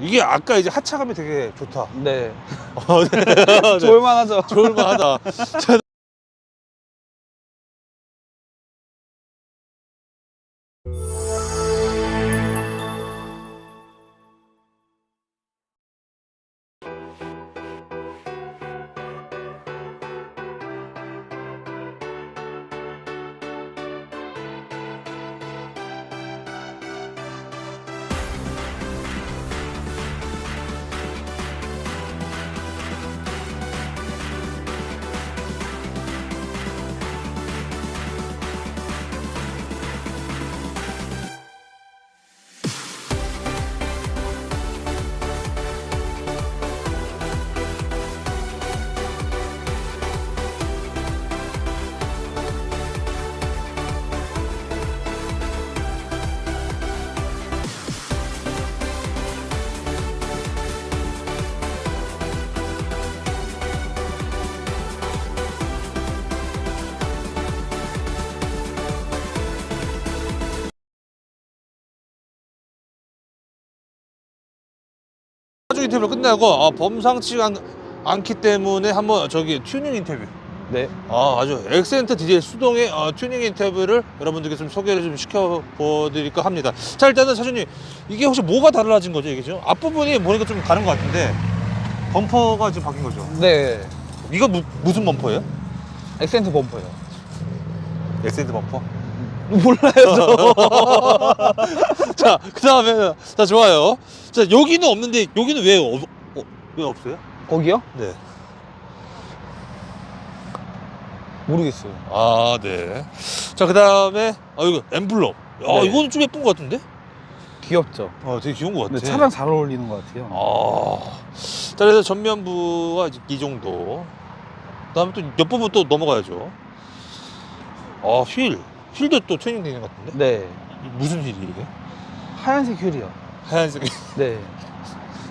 이게 아까 이제 하차감이 되게 좋다. 네. 어, 네. 좋을만하죠. 좋을만하다. 자, 최종 인터뷰를 끝나고 어, 범상치가 않, 않기 때문에 한번 저기 튜닝 인터뷰. 네. 아, 아주 엑센트 디젤 수동의 어, 튜닝 인터뷰를 여러분들께 좀 소개를 좀 시켜보드릴까 합니다. 자, 일단은 사장님, 이게 혹시 뭐가 달라진 거죠, 이게 지금? 앞부분이 보니까 좀 다른 것 같은데, 범퍼가 지금 바뀐 거죠? 네. 이거 무, 무슨 범퍼예요? 액센트 범퍼요. 엑센트 범퍼? 몰라요, 저. 자, 그 다음에, 자, 좋아요. 자, 여기는 없는데, 여기는 왜, 없, 어, 왜 없어요? 거기요? 네. 모르겠어요. 아, 네. 자, 그 다음에, 아, 이거 엠블럼. 야, 네. 이거는 좀 예쁜 것 같은데? 귀엽죠. 아, 되게 귀여운 것 같아. 근데 차랑 잘 어울리는 것 같아요. 아. 자, 그래서 전면부가 이제 이 정도. 그 다음에 또 옆부분 또 넘어가야죠. 아, 휠. 휠도 또 튜닝 되는 것 같은데? 네. 무슨 휠이 이게? 하얀색 휠이요. 하얀색. 네.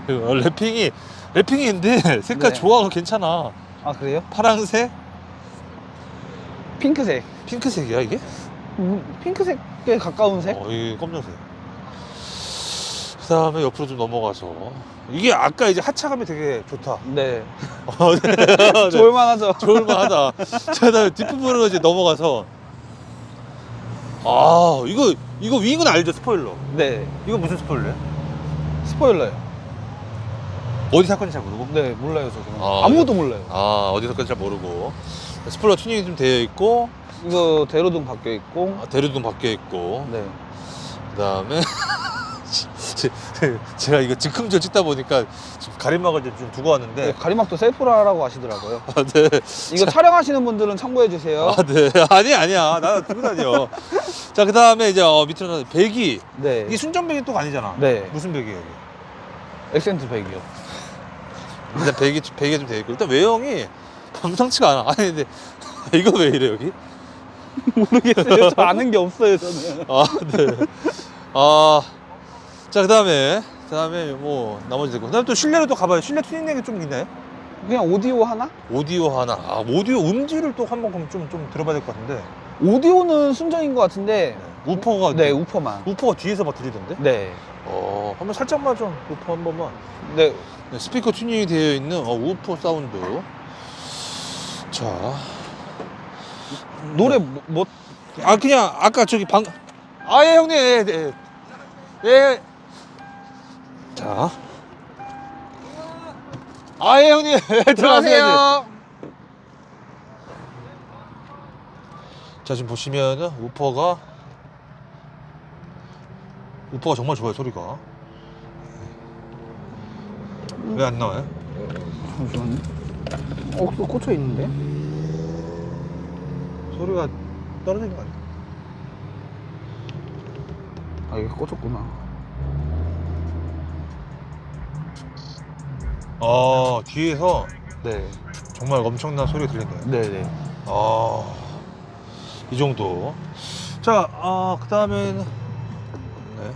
어, 랩핑이, 랩핑인데 색깔 네. 좋아, 괜찮아. 아, 그래요? 파랑색, 핑크색. 핑크색이야, 이게? 음, 핑크색에 가까운 색? 어, 이게 검정색. 그 다음에 옆으로 좀 넘어가서. 이게 아까 이제 하차감이 되게 좋다. 네. 어, 네. 네. 좋을만하죠. 좋을만하다. 자, 그다음에 뒷부분으로 이제 넘어가서. 아, 이거, 이거 윙은 알죠, 스포일러. 네. 이거 무슨 스포일러야? 스포일러요. 어디 사건인지 잘 모르고. 네, 몰라요, 저 그런 아, 거. 아무것도 몰라요. 아, 어디 사건인지 잘 모르고. 스포일러 튜닝이 좀 되어 있고, 이거 대로등 바뀌어 있고. 아, 대류등 바뀌어 있고, 네. 그 다음에. 제가 이거 즉흥적 찍다 보니까 지금 가림막을 좀 두고 왔는데. 네, 가리막도 셀프라라고 하시더라고요. 아, 네. 이거 촬영하시는 분들은 참고해 주세요. 아, 네. 아니, 아니야. 나 두고 다녀. 자, 그 다음에 이제, 어, 밑으로 배기. 네. 이게 순정배기 또 아니잖아. 네. 무슨 배기예요, 이게? 액센트 100이요. 일단 배기, 배기가 좀 되어있고. 일단 외형이 범상치가 않아. 아니, 근데, 이거 왜 이래, 여기? 모르겠어요. 저 아는 게 없어요, 저는. 아, 네. 아. 자, 그 다음에, 그 다음에 뭐, 나머지 되고. 그 다음에 또 실내로 또 가봐요. 실내 튜닝력이 좀 있나요? 그냥 오디오 하나? 오디오 하나. 아, 오디오 음질을 또 한번 그럼 좀, 좀 들어봐야 될 것 같은데. 오디오는 순정인 것 같은데. 우퍼가. 네, 우퍼만. 우퍼가 뒤에서 막 들리던데? 네. 어, 한번 살짝만 좀, 우퍼 한 번만. 네. 네, 스피커 튜닝이 되어 있는 어, 우퍼 사운드. 자. 노래 뭐, 뭐 아, 그냥 아까 저기 방. 아, 예, 형님. 예, 예. 예. 자. 아, 예, 형님. 들어가세요. 자, 지금 보시면은 우퍼가 우퍼가 정말 좋아요, 소리가. 왜 안 나와요? 잠시만요. 어, 또 꽂혀 있는데? 소리가 떨어지는 거 아니야? 아, 이게 꽂혔구나. 아, 뒤에서 네. 정말 엄청난 소리가 들린다. 네, 네. 아, 이 정도. 자, 아, 그 다음에는, 네.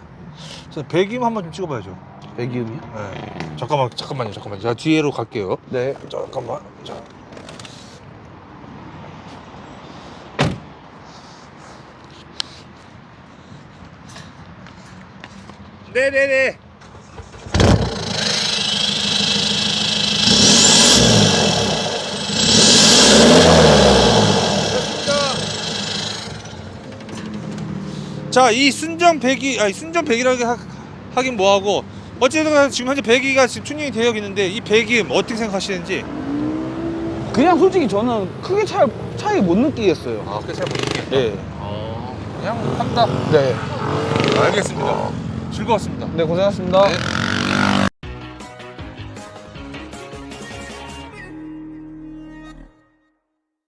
자, 배기음 한번 좀 찍어봐야죠. 배기음이요? 네. 잠깐만, 잠깐만요, 잠깐만요. 자, 뒤로 갈게요. 네. 잠깐만. 자. 네네네. 자, 이 순정 배기, 아니 순정 배기라고 하, 하긴 뭐하고 어쨌든 지금 현재 배기가 지금 튜닝이 되어 있는데 이 배기 어떻게 생각하시는지 그냥 솔직히 저는 크게 차이, 차이 못 느끼겠어요. 아, 그게 잘못 느끼겠다. 네. 어, 그냥 한다. 네. 알겠습니다. 즐거웠습니다. 네, 고생하셨습니다. 네.